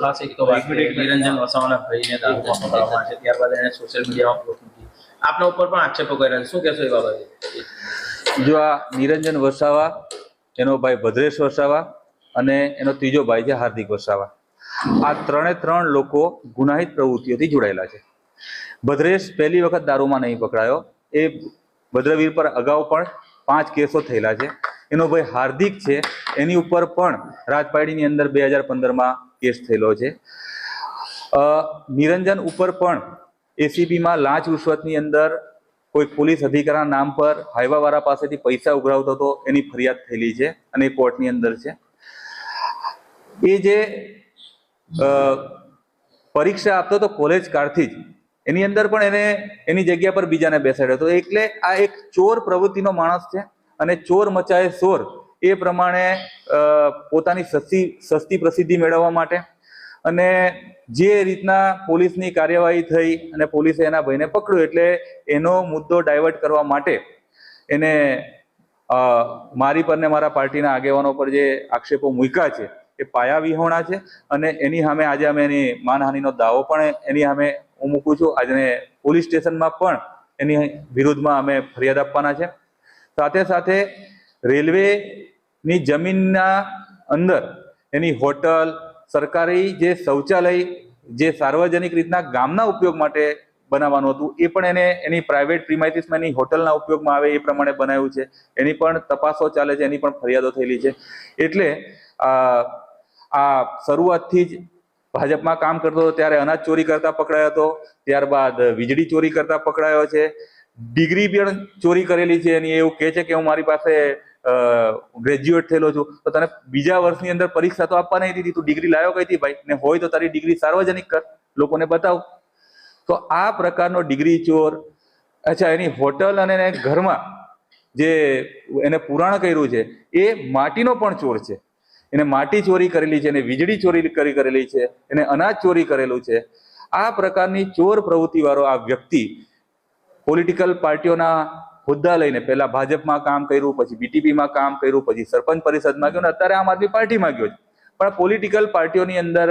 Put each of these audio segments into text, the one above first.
ખાસ એક તો વાત નિરંજન વસાવાના ભાઈને દારૂમાં પકડવામાં છે ત્યારબાદ એને સોશિયલ મીડિયામાં પોસ્ટ મૂકી. આપના ઉપર પણ આક્ષેપો કર્યા શું કહેશો એ બાબતે? જો આ નિરંજન વસાવા એનો ભાઈ ભદ્રેશ વસાવા અને એનો ત્રીજો ભાઈ છે હાર્દિક વસાવા. આ ત્રણે ત્રણ લોકો ગુનાહિત પ્રવૃત્તિઓથી જોડાયેલા છે. ભદ્રેશ પહેલી વખત દારૂમાં નહીં પકડાયો. એ ભદ્રવીર પર અગાઉ પણ પાંચ કેસો થયેલા છે. એનો ભાઈ હાર્દિક છે. એની ઉપર પણ રાજપાડીની અંદર બે હજાર પંદરમાં કેસ થયેલો છે. નિરંજન ઉપર પણ એસીબીમાં લાંચ રૂશ્વતની અંદર કોઈ પોલીસ અધિકારીના નામ પર હાઈવાવાળા પાસેથી પૈસા ઉઘરાવતો હતો, એની ફરિયાદ થયેલી છે અને એ કોર્ટની અંદર છે. એ જે પરીક્ષા આપતો હતો કોલેજ કાળથી જ, એની અંદર પણ એને એની જગ્યા પર બીજાને બેસાડ્યો હતો. એટલે આ એક ચોર પ્રવૃત્તિનો માણસ છે. અને ચોર મચાએ શોર એ પ્રમાણે પોતાની સસ્તી સસ્તી પ્રસિદ્ધિ મેળવવા માટે. અને જે રીતના પોલીસની કાર્યવાહી થઈ અને પોલીસે એના ભાઈને પકડ્યો એટલે એનો મુદ્દો ડાયવર્ટ કરવા માટે એને મારી પર ને મારા પાર્ટીના આગેવાનો પર જે આક્ષેપો મૂક્યા છે, એ પાયા વિહોણા છે. અને એની સામે આજે અમે એની માનહાનિનો દાવો પણ એની સામે હું મૂકું છું. આજે પોલીસ સ્ટેશનમાં પણ એની વિરુદ્ધમાં અમે ફરિયાદ આપવાના છે. સાથે સાથે રેલવેની જમીનના અંદર એની હોટલ, સરકારી જે શૌચાલય, જે સાર્વજનિક રીતના ગામના ઉપયોગ માટે બનાવવાનું હતું, એ પણ એને એની પ્રાઇવેટ પ્રિમાઇસીસમાં એની હોટલના ઉપયોગમાં આવે એ પ્રમાણે બનાવ્યું છે. એની પણ તપાસો ચાલે છે, એની પણ ફરિયાદો થયેલી છે. એટલે આ શરૂઆતથી જ ભાજપમાં કામ કરતો હતો, ત્યારે અનાજ ચોરી કરતા પકડાયો હતો, ત્યારબાદ વીજળી ચોરી કરતા પકડાયો છે. ડિગ્રી પણ ચોરી કરેલી છે એની એવું કહે છે કે હું મારી પાસે ગ્રેજ્યુએટ થયેલો છું. તો તને બીજા વર્ષની અંદર પરીક્ષા તો આપવા નહીં દીધી. તું ડિગ્રી લાવ્યો કઈ હતી ભાઈ? ને હોય તો તારી ડિગ્રી સાર્વજનિક કર. લોકોને બતાવ. તો આ પ્રકારનો ડિગ્રી ચોર, અચ્છા, એની હોટલ અને એને ઘરમાં જે એને પુરાણ કર્યું છે, એ માટીનો પણ ચોર છે. એને માટી ચોરી કરેલી છે, એને વીજળી ચોરી કરી કરેલી છે, એને અનાજ ચોરી કરેલું છે. આ પ્રકારની ચોર પ્રવૃત્તિવાળો આ વ્યક્તિ પોલિટિકલ પાર્ટીઓના હોદ્દા લઈને પહેલા ભાજપમાં કામ કર્યું, પછી બીટીપીમાં કામ કર્યું, પછી સરપંચ પરિષદમાં ગયો ને અત્યારે આમ આદમી પાર્ટીમાં ગયો છે. પણ પોલિટિકલ પાર્ટીઓની અંદર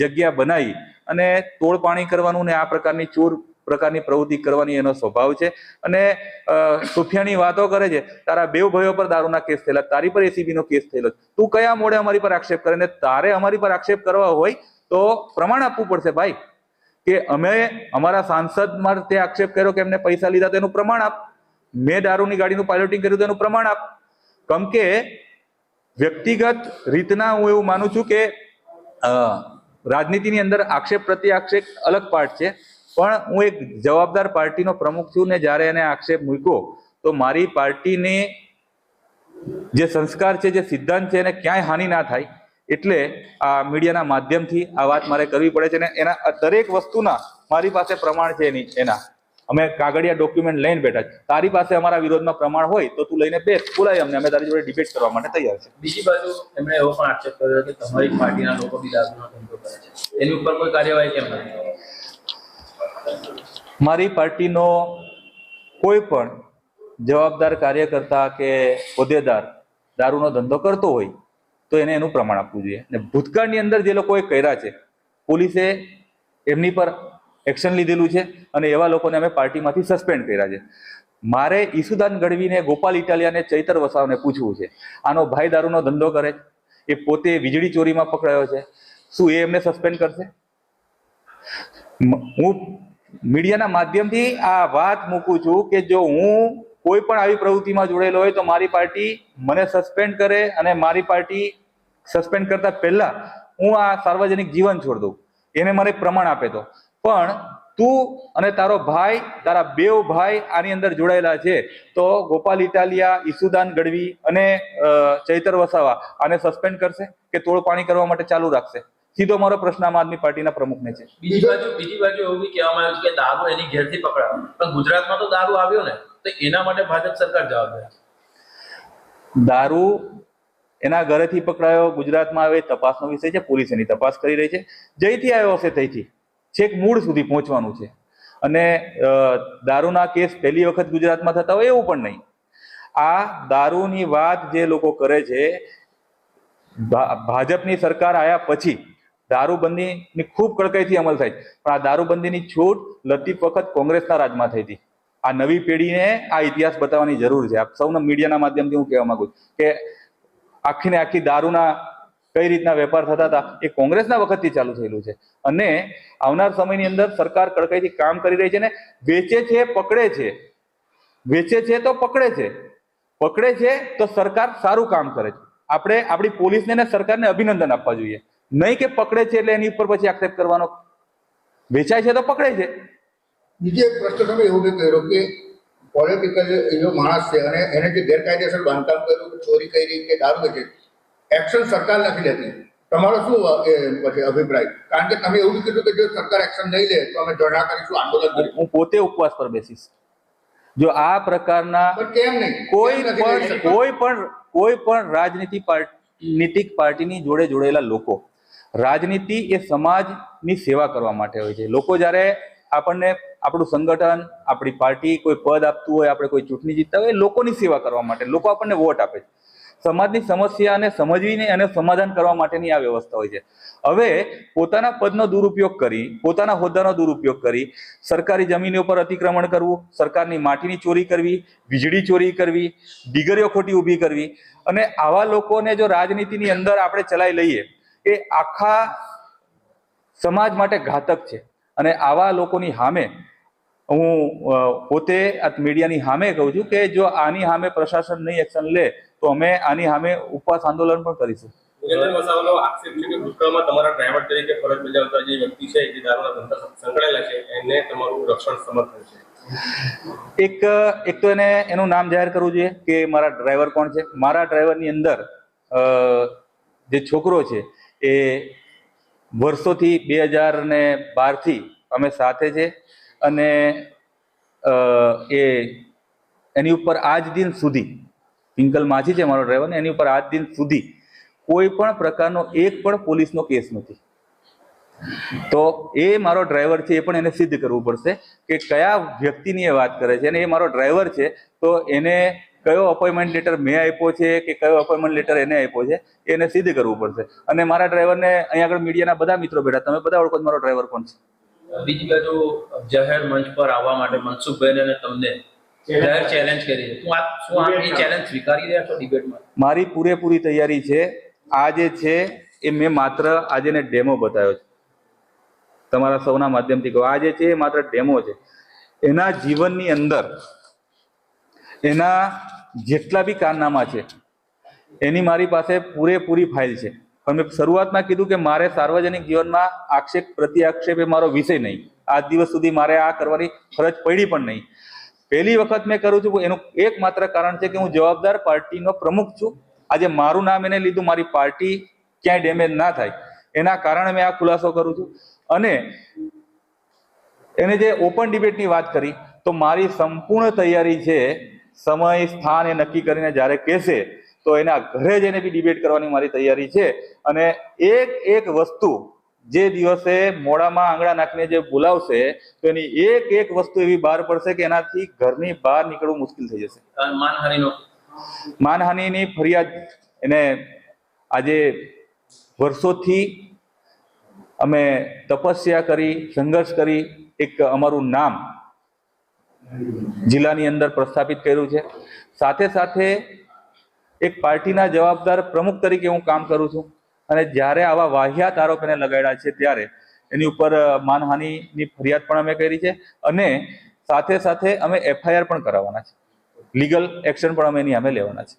જગ્યા બનાવી અને તોડપાણી કરવાનું ને આ પ્રકારની ચોર પ્રકારની પ્રવૃત્તિ કરવાની એનો સ્વભાવ છે. અને સુફિયાની વાતો કરે છે, તારા બેવ ભાઈઓ પર દારૂના કેસ થયેલા, તારી પર એસીબી નો કેસ થયેલો તું કયા મોડે અમારી પર આક્ષેપ કરે ને તારે અમારી પર આક્ષેપ કરવા હોય તો પ્રમાણ આપવું પડશે ભાઈ. કે અમે અમારા સાંસદ માટે આક્ષેપ કર્યો કે એમને પૈસા લીધા તેનું પ્રમાણ આપ. મેં દારૂની ગાડીનું પાયલોટિંગ કર્યું તેનું પ્રમાણ આપ. કમ કે વ્યક્તિગત રીતના હું એવું માનું છું કે રાજનીતિની અંદર આક્ષેપ પ્રતિ આક્ષેપ અલગ પાર્ટ છે. પણ હું એક જવાબદાર પાર્ટીનો પ્રમુખ છું ને જ્યારે એને આક્ષેપ મૂક્યો, તો મારી પાર્ટીને જે સંસ્કાર છે, જે સિદ્ધાંત છે, એને ક્યાંય હાનિ ના થાય. એટલે આ મીડિયાના માધ્યમથી આ વાત મારે કરવી પડે છે ને એના દરેક વસ્તુના મારી પાસે પ્રમાણ છે એની એના. અમે કાગળિયા ડોક્યુમેન્ટ લઈને બેઠા છે તારી પાસે અમારા વિરોધમાં પ્રમાણ હોય તો તું લઈને બેસ. બોલાય અમને. અમે તારી જોડે ડિબેટ કરવા માટે તૈયાર છે બીજી બાજુ એમણે એવો પણ આક્ષેપ કર્યો કે તમારી પાર્ટીના લોકો બી દારૂનો ધંધો કરે છે. એની ઉપર કોઈ કાર્યવાહી કેમ નથી મારી પાર્ટીનો કોઈ પણ જવાબદાર કાર્યકર્તા કે હોદ્દેદાર દારૂનો ધંધો કરતો હોય તો એને એનું પ્રમાણ આપવું જોઈએ. અને ભૂતકાળની અંદર જે લોકોએ કર્યા છે, પોલીસે એમની પર એક્શન લીધેલું છે અને એવા લોકોને અમે પાર્ટીમાંથી સસ્પેન્ડ કર્યા છે. મારે ઈસુદાન ગઢવીને ગોપાલ ઇટાલિયાને ચૈતર વસાવને પૂછવું છે. આનો ભાઈ દારૂનો ધંધો કરે એ પોતે વીજળી ચોરીમાં પકડાયો છે. શું એ એમને સસ્પેન્ડ કરશે? હું મીડિયાના માધ્યમથી આ વાત મૂકું છું કે જો હું કોઈ પણ આવી પ્રવૃત્તિમાં જોડેલો હોય તો મારી પાર્ટી મને સસ્પેન્ડ કરે અને મારી પાર્ટી સસ્પેન્ડ કરતા પહેલા હું આ સાર્વજનિક જીવન છોડ દઉં. એને મને પ્રમાણ આપે તો. પણ તું અને તારો ભાઈ, તારા બેવ ભાઈ આની અંદર જોડાયેલા છે તો ગોપાલ ઇટાલિયા, ઈસુદાન ગઢવી અને ચૈતર વસાવા આને સસ્પેન્ડ કરશે કે તોડપાણી કરવા માટે ચાલુ રાખશે? સીધો મારો પ્રશ્ન આમ આદમી પાર્ટીના પ્રમુખને છે. બીજી બાજુ બીજી બાજુ એવું કહેવામાં આવ્યું કે દારૂ એની ઘેરથી પકડાયો પણ ગુજરાતમાં તો દારૂ આવ્યો ને. તો એના માટે ભાજપ સરકાર જવાબદાર છે. દારૂ એના ઘરેથી પકડાયો, ગુજરાતમાં આવે, તપાસનો વિષય છે, પોલીસ એની તપાસ કરી રહી છે. જઈથી આવ્યો હશે તઈથી છેક મૂળ સુધી પહોંચવાનું છે. અને દારૂના કેસ પહેલી વખત ગુજરાતમાં થતા હોય એવું પણ નહીં. આ દારૂની વાત જે લોકો કરે છે ભાજપની સરકાર આવ્યા પછી દારૂબંધીની ખૂબ કડકાઈથી અમલ થાય પણ આ દારૂબંધીની છૂટ લતીફ વખત કોંગ્રેસના રાજમાં થઈ હતી. આ નવી પેઢીને આ ઇતિહાસ બતાવવાની જરૂર છે. આપ સૌના મીડિયાના માધ્યમથી હું કહેવા માંગુ છું કે આખી ને આખી દારૂના કઈ રીતના વેપાર થતા હતા એ કોંગ્રેસના વખતથી ચાલુ થયેલું છે. અને આવનાર સમયની અંદર સરકાર કડકાઈથી કામ કરી રહી છે ને વેચે છે, પકડે છે. વેચે છે તો પકડે છે. પકડે છે તો સરકાર સારું કામ કરે છે. આપણે આપણી પોલીસને ને સરકારને અભિનંદન આપવા જોઈએ. નહીં કે પકડે છે એટલે એની ઉપર પછી આક્ષેપ કરવાનો. વેચાય છે તો પકડે છે. બીજો એક પ્રશ્ન તમે એવું બી કર્યો કે પોલિટિકલ એવો માણસ છે અને એને જે ગેરકાયદેસર બાંધકામ કર્યું ચોરી કરી કે દારૂ વેચે એક્શન સરકાર નથી લેતી. તમારો શું પછી અભિપ્રાય? કારણ કે તમે એવું કીધું કે જો સરકાર એક્શન નહીં લે તો અમે ધરણા કરીશું આંદોલન કરીશું. હું પોતે ઉપવાસ પર બેસીશ. જો આ પ્રકારના કેમ નહીં? કોઈ પણ કોઈ પણ કોઈ પણ રાજનીતિ નીતિક પાર્ટીની જોડે જોડેલા લોકો રાજનીતિ એ સમાજની સેવા કરવા માટે હોય છે. લોકો જ્યારે આપણને આપણું સંગઠન, આપણી પાર્ટી કોઈ પદ આપતું હોય, આપણે કોઈ ચૂંટણી જીતતા હોય લોકોની સેવા કરવા માટે. લોકો આપણને વોટ આપે છે. સમાજની સમસ્યાને સમજવીને અને સમાધાન કરવા માટેની આ વ્યવસ્થા હોય છે. હવે પોતાના પદનો દુરુપયોગ કરી, પોતાના હોદ્દાનો દુરુપયોગ કરી, સરકારી જમીનો પર અતિક્રમણ કરવું, સરકારની માટીની ચોરી કરવી, વીજળી ચોરી કરવી દીગરીઓ ખોટી ઊભી કરવી અને આવા લોકોને જો રાજનીતિની અંદર આપણે ચલાવી લઈએ, એ આખા સમાજ માટે ઘાતક છે. અને આવા લોકોની સામે હું પોતે આ મીડિયાની સામે કહું છું કે જો આની સામે પ્રશાસન નહીં એક્શન લે તો અમે આની સામે ઉપવાસ આંદોલન પણ કરીશું. નિરંજન આક્ષેપ છે કે ભૂતકાળમાં તમારા ડ્રાઈવર તરીકે ફરજ બજાવતા જે વ્યક્તિ છે જે દારૂના ધંધા સંકળાયેલા છે એને તમારું રક્ષણ સમર્થન છે. એક એક તો એને એનું નામ જાહેર કરવું જોઈએ કે મારા ડ્રાઈવર કોણ છે? મારા ડ્રાઈવરની અંદર જે છોકરો છે એ વર્ષોથી બે હજાર ને બારથી અમે સાથે છે અને એ એની ઉપર આજ દિન સુધી, પિંકલ માછી છે મારો ડ્રાઈવર એની ઉપર આજ દિન સુધી કોઈ પણ પ્રકારનો એક પણ પોલીસનો કેસ નથી. તો એ મારો ડ્રાઈવર છે એ પણ એને સિદ્ધ કરવું પડશે કે કયા વ્યક્તિની એ વાત કરે છે અને એ મારો ડ્રાઈવર છે તો એને કયો અપોઇન્ટમેન્ટ લેટર મેં આપ્યો છે કે કયો અપોઇન્ટમેન્ટ લેટર એને આપ્યો છે એને સિદ્ધ કરવું પડશે. અને મારા ડ્રાઈવરને અહીંયા આગળ મીડિયાના બધા મિત્રો બેઠા તમે બધા ઓળખો મારો ડ્રાઈવર કોણ છે? બીજી બાજુ જાહેર મંચ પર આવવા માટે મનસુખભાઈ અને તમને જાહેર ચેલેન્જ કરી છે. શું આપ શું આપ એ ચેલેન્જ સ્વીકારી રહ્યા છો ડિબેટમાં મારી પૂરેપૂરી તૈયારી છે. આ જે છે એ મેં માત્ર આજે એને ડેમો બતાવ્યો છે. તમારા સૌના માધ્યમથી કહો આ જે છે એ માત્ર ડેમો છે. એના જીવનની અંદર એના જેટલા બી કારનામા છે, એની મારી પાસે પૂરેપૂરી ફાઇલ છે. પણ મેં શરૂઆતમાં કીધું કે મારે સાર્વજનિક જીવનમાં આક્ષેપ પ્રતિ આક્ષેપ એ મારો વિષય નહીં. આજ દિવસ સુધી મારે આ કરવાની ફરજ પડી પણ નહીં. પહેલી વખત મેં કરું છું, એનું એકમાત્ર કારણ છે કે હું જવાબદાર પાર્ટીનો પ્રમુખ છું. આજે મારું નામ એને લીધું, મારી પાર્ટી ક્યાંય ડેમેજ ના થાય. એના કારણે મેં આ ખુલાસો કરું છું. અને એને જે ઓપન ડિબેટની વાત કરી, તો મારી સંપૂર્ણ તૈયારી છે સમય સ્થાન એ નક્કી કરીને જ્યારે કહેશે તો એના ઘરે જઈને બી ડિબેટ કરવાની મારી તૈયારી છે. અને એક એક વસ્તુ જે દિવસે મોડામાં આંગળા નાખીને જે બોલાવશે તો એની એક એક વસ્તુ એવી બહાર પડશે કે એનાથી ઘરની બહાર નીકળવું મુશ્કેલ થઈ જશે. માનહાનિનો. માનહાનિની ફરિયાદ એને આજે વર્ષોથી અમે તપસ્યા કરી સંઘર્ષ કરી એક અમારું નામ જિલ્લાની અંદર પ્રસ્થાપિત કર્યું છે. સાથે સાથે એક પાર્ટીના જવાબદાર પ્રમુખ તરીકે હું કામ કરું છું અને જ્યારે આવા વાહિયાત આરોપ એને લગાડ્યા છે ત્યારે એની ઉપર માનહાનિની ફરિયાદ પણ અમે કરી છે અને સાથે સાથે અમે એફઆઈઆર પણ કરાવવાના છે. લીગલ એક્શન પણ અમે એની અમે લેવાના છે.